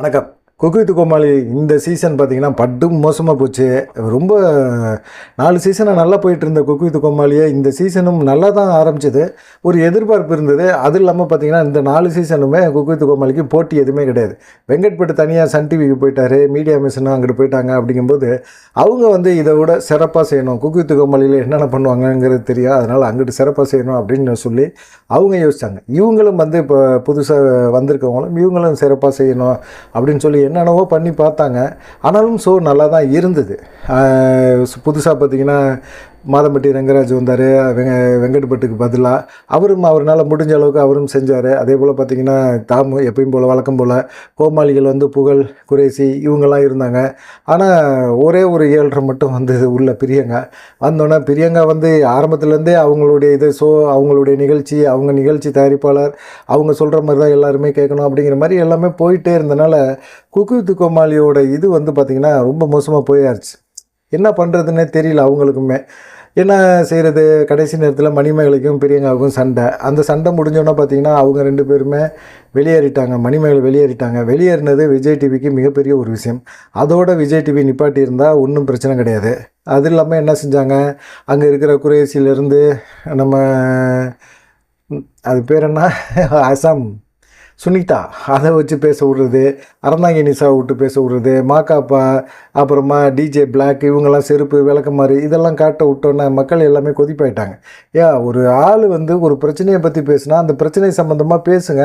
வணக்கம். குக்வித் கோமாளி இந்த சீசன் பார்த்தீங்கன்னா பட்டும் மோசமாக போச்சு. ரொம்ப நாலு சீசனாக நல்லா போயிட்டு இருந்த குக்வித் கோமாளியை இந்த சீசனும் நல்லா தான் ஆரம்பிச்சது. ஒரு எதிர்பார்ப்பு இருந்தது. அது இல்லாமல் பார்த்தீங்கன்னா இந்த நாலு சீசனுமே குக்வித் கோமாளிக்கு போட்டி எதுவுமே கிடையாது. வெங்கட்பட்டு தனியாக சன் டிவிக்கு போயிட்டாரு. மீடியா மிஷனும் அங்கிட்டு போயிட்டாங்க அப்படிங்கும்போது அவங்க வந்து இதை விட சிறப்பாக செய்யணும். குக்வித் கோமாளியில் என்னென்ன பண்ணுவாங்கங்கிறது தெரியும் அதனால் அங்கிட்டு சிறப்பாக செய்யணும் அப்படின்னு சொல்லி அவங்க யோசித்தாங்க இவங்களும் வந்து இப்போ புதுசாக வந்திருக்கவங்களும் இவங்களும் சிறப்பாக செய்யணும் அப்படின்னு சொல்லி என்னென்னவோ பண்ணி பார்த்தாங்க. ஆனாலும் ஷோ நல்லா தான் இருந்தது புதுசாக பார்த்தீங்கன்னா மாதம்பட்டி ரங்கராஜ் வந்தார் வெங்க வெங்கட்பட்டுக்கு பதிலாக அவரும் அவரால் முடிஞ்ச அளவுக்கு அவரும் செஞ்சார். அதே போல் பார்த்தீங்கன்னா தாமு எப்பயும் போல் வழக்கம் போல் கோமாளிகள் வந்து புகழ் குறைசி இவங்கெல்லாம் இருந்தாங்க. ஆனால் ஒரே ஒரு ஏழரை மட்டும் வந்து உள்ள பிரியங்கா. வந்தோன்னே பிரியங்கா வந்து ஆரம்பத்துலேருந்தே அவங்களுடைய இது ஷோ அவங்களுடைய நிகழ்ச்சி அவங்க நிகழ்ச்சி தயாரிப்பாளர் அவங்க சொல்கிற மாதிரி தான் எல்லாருமே கேட்கணும் அப்படிங்கிற மாதிரி எல்லாமே போயிட்டே இருந்தனால குக்கு வித்து கோமாளியோட இது வந்து பார்த்திங்கன்னா ரொம்ப மோசமாக போயாச்சு. என்ன பண்ணுறதுன்னே தெரியல அவங்களுக்குமே. என்ன செய்கிறது கடைசி நேரத்தில் மணிமேகலைக்கும் பிரியங்காவுக்கும் சண்டை. அந்த சண்டை முடிஞ்சோன்னே பார்த்தீங்கன்னா அவங்க ரெண்டு பேருமே வெளியேறிட்டாங்க. மணிமேகலை வெளியேறிட்டாங்க. வெளியேறினது விஜய் டிவிக்கு மிகப்பெரிய ஒரு விஷயம். அதோட விஜய் டிவி நிப்பாட்டி இருந்தால் ஒன்றும் பிரச்சனை கிடையாது. அது இல்லாமல் என்ன செஞ்சாங்க? அங்கே இருக்கிற குரேசியிலேருந்து நம்ம அது பேர் என்ன? அசாம். சுனிதா அதை வச்சு பேச விடுறது அறந்தாங்கி நிசாவை விட்டு பேச விடுறது மாக்காப்பா அப்புறமா டிஜே பிளாக் இவங்கெல்லாம் செருப்பு விளக்கமாறு இதெல்லாம் காட்ட விட்டோன்னே மக்கள் எல்லாமே கொதிப்பாயிட்டாங்க. ஏன் ஒரு ஆள் வந்து ஒரு பிரச்சனையை பற்றி பேசுனா அந்த பிரச்சனை சம்மந்தமாக பேசுங்க.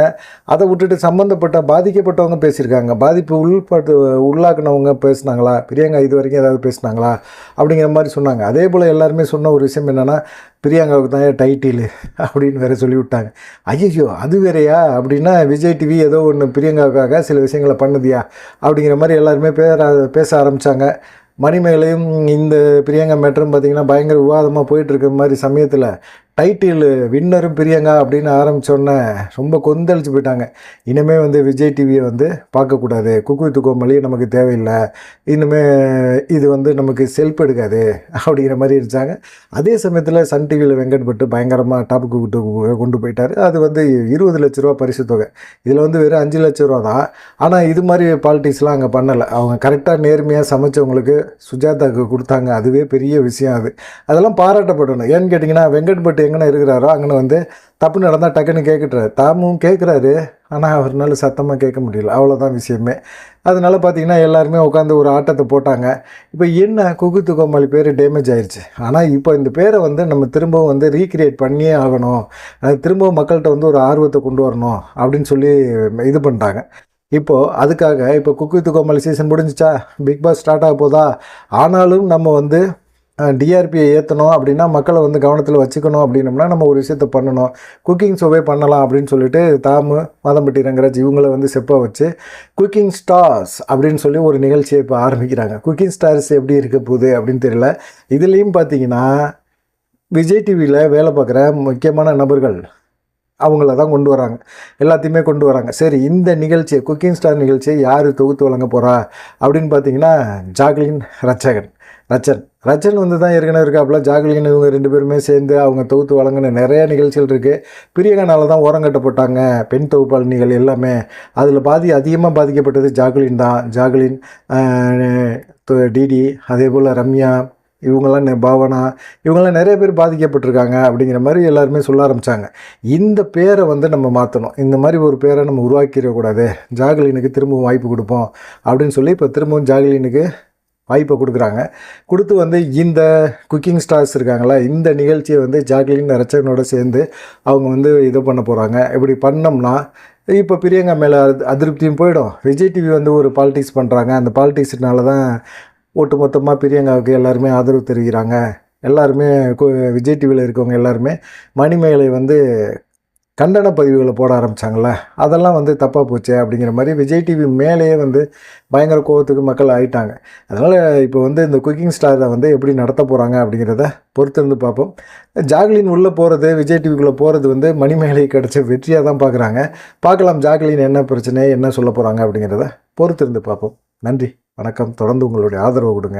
அதை விட்டுட்டு சம்மந்தப்பட்ட பாதிக்கப்பட்டவங்க பேசியிருக்காங்க. பாதிப்பு உள்பட்டு உள்ளாக்குனவங்க பேசுனாங்களா? பிரியங்கா இது வரைக்கும் ஏதாவது பேசுனாங்களா? அப்படிங்கிற மாதிரி சொன்னாங்க. அதே போல் எல்லாருமே சொன்ன ஒரு விஷயம் என்னென்னா பிரியங்காவுக்கு தான் டைட்டில் அப்படின்னு வேற சொல்லிவிட்டாங்க. ஐயோ அது வேறையா? அப்படின்னா விஜய் டிவி ஏதோ ஒன்று பிரியங்காவுக்காக சில விஷயங்களை பண்ணுதியா? அப்படிங்கிற மாதிரி எல்லாருமே பேர பேச ஆரம்பித்தாங்க மணிமேகலையும் இந்த பிரியங்கா மேட்டரும் பார்த்திங்கன்னா பயங்கர விவாதமாக போயிட்டுருக்க மாதிரி சமயத்தில் டைட்டில் வின்னரும் பிரியங்கா அப்படின்னு ஆரம்பித்தோன்னே ரொம்ப கொந்தளிச்சு போயிட்டாங்க. இனிமேல் வந்து விஜய் டிவியை வந்து பார்க்கக்கூடாது குக்கு வித்து கோமலி நமக்கு தேவையில்லை. இனிமேல் இது வந்து நமக்கு செல்ஃப் எடுக்காது அப்படிங்கிற மாதிரி இருந்துச்சாங்க. அதே சமயத்தில் சன் டிவியில் வெங்கட்பட்டு பயங்கரமாக டாப்புக்கு விட்டு கொண்டு போயிட்டார். அது வந்து இருபது லட்ச ரூபா பரிசு தொகை. இதில் வந்து வெறும் அஞ்சு லட்ச ரூபா தான். ஆனால் இது மாதிரி பாலிட்டிக்ஸ்லாம் அங்கே பண்ணலை. அவங்க கரெக்டாக நேர்மையாக சமைச்சவங்களுக்கு சுஜாதாவுக்கு கொடுத்தாங்க. அதுவே பெரிய விஷயம் அது. அதெல்லாம் பாராட்டப்படணும். ஏன்னு கேட்டிங்கன்னா வெங்கட்பட்டு எங்கன இருக்கிறாரோ அங்கே வந்து தப்பு நடந்தால் டக்குன்னு கேட்குறாரு தாமும் கேட்குறாரு ஆனால் அவர்னால சத்தமாக கேட்க முடியல. அவ்வளோதான் விஷயமே. அதனால பார்த்தீங்கன்னா எல்லாருமே உட்காந்து ஒரு ஆட்டத்தை போட்டாங்க. இப்போ என்ன குகுத்து கோமாளி பேர் டேமேஜ் ஆயிடுச்சு ஆனால் இப்போ இந்த பேரை வந்து நம்ம திரும்பவும் வந்து ரீக்ரியேட் பண்ணியே ஆகணும். அது திரும்பவும் மக்கள்கிட்ட வந்து ஒரு ஆர்வத்தை கொண்டு வரணும் அப்படின்னு சொல்லி இது பண்ணிட்டாங்க. இப்போது அதுக்காக இப்போ குக்கு வித்து கோமாளி சீசன் முடிஞ்சிச்சா? பிக் பாஸ் ஸ்டார்ட் ஆக போதா? ஆனாலும் நம்ம வந்து டிஆர்பியை ஏற்றணும் அப்படின்னா மக்களை வந்து கவனத்தில் வச்சுக்கணும் அப்படின்னம்னா நம்ம ஒரு விஷயத்த பண்ணணும். குக்கிங் ஷோவே பண்ணலாம் அப்படின்னு சொல்லிட்டு தாமு மாதம்பட்டி ரங்கராஜ் இவங்களை வந்து செப்பாக வச்சு குக்கிங் ஸ்டார்ஸ் அப்படின்னு சொல்லி ஒரு நிகழ்ச்சியை இப்போ ஆரம்பிக்கிறாங்க. குக்கிங் ஸ்டார்ஸ் எப்படி இருக்க போகுது அப்படின்னு தெரியல. இதுலேயும் பார்த்தீங்கன்னா விஜய் டிவியில் வேலை பார்க்குற முக்கியமான நபர்கள் அவங்கள தான் கொண்டு வராங்க. எல்லாத்தையுமே கொண்டு வராங்க. சரி இந்த நிகழ்ச்சியை குக்கிங் ஸ்டார் நிகழ்ச்சியை யார் தொகுத்து வழங்க போகிறா அப்படின்னு பார்த்தீங்கன்னா ஜாக்லின் ரச்சகன் ரச்சன் ரச்சன் வந்து தான் ஏற்கனவே இருக்காப்புல. ஜாக்லின் இவங்க ரெண்டு பேருமே சேர்ந்து அவங்க தொகுத்து வழங்கின நிறைய நிகழ்ச்சிகள் இருக்குது பிரியங்கனால தான் ஓரங்கட்டப்பட்டாங்க பெண் தொகுப்பாளினிகள் எல்லாமே. அதில் பாதி அதிகமாக பாதிக்கப்பட்டது ஜாக்லின் தான். ஜாக்லின் டிடி அதே போல் ரம்யா இவங்கெல்லாம் நெ- பாவனா இவங்கெல்லாம் நிறைய பேர் பாதிக்கப்பட்டிருக்காங்க அப்படிங்கிற மாதிரி எல்லாருமே சொல்ல ஆரம்பித்தாங்க இந்த பேரை வந்து நம்ம மாற்றணும் இந்த மாதிரி ஒரு பேரை நம்ம உருவாக்கிடக்கூடாது ஜாகலினுக்கு திரும்பவும் வாய்ப்பு கொடுப்போம் அப்படின்னு சொல்லி இப்போ திரும்பவும் ஜாகலினுக்கு வாய்ப்பை கொடுக்குறாங்க. கொடுத்து வந்து இந்த குக்கிங் ஸ்டார்ஸ் இருக்காங்களா இந்த நிகழ்ச்சியை வந்து ஜாக்லின் ரச்சகனோட சேர்ந்து அவங்க வந்து இது பண்ண போகிறாங்க இப்படி பண்ணோம்னா இப்போ பிரியங்கா மேலே அதிருப்தியும் போயிடும். விஜய் டிவி வந்து ஒரு பாலிட்டிக்ஸ் பண்ணுறாங்க அந்த பாலிட்டிக்ஸ்னால தான் ஒட்டுமொத்தமாக பிரியங்காவுக்கு எல்லாருமே ஆதரவு தெரிவிக்கிறாங்க. எல்லாருமே விஜய் டிவியில் இருக்கவங்க எல்லாருமே மணிமேகலை வந்து கண்டன பதிவுகளை போட ஆரம்பித்தாங்கள அதெல்லாம் வந்து தப்பாக போச்சு அப்படிங்கிற மாதிரி விஜய் டிவி மேலேயே வந்து பயங்கர கோவத்துக்கு மக்கள் ஆகிட்டாங்க அதனால் இப்போ வந்து இந்த குக்கிங் ஸ்டாரை வந்து எப்படி நடத்த போகிறாங்க அப்படிங்கிறத பொறுத்திருந்து பார்ப்போம். ஜாக்லின் உள்ளே போகிறது விஜய் டிவிக்குள்ளே போகிறது வந்து மணிமேகலை கிடச்ச வெற்றியாக தான் பார்க்குறாங்க பார்க்கலாம் ஜாக்லின் என்ன பிரச்சனை என்ன சொல்ல போகிறாங்க அப்படிங்கிறத பொறுத்திருந்து பார்ப்போம். நன்றி. வணக்கம். தொடர்ந்து உங்களுடைய ஆதரவு கொடுங்க.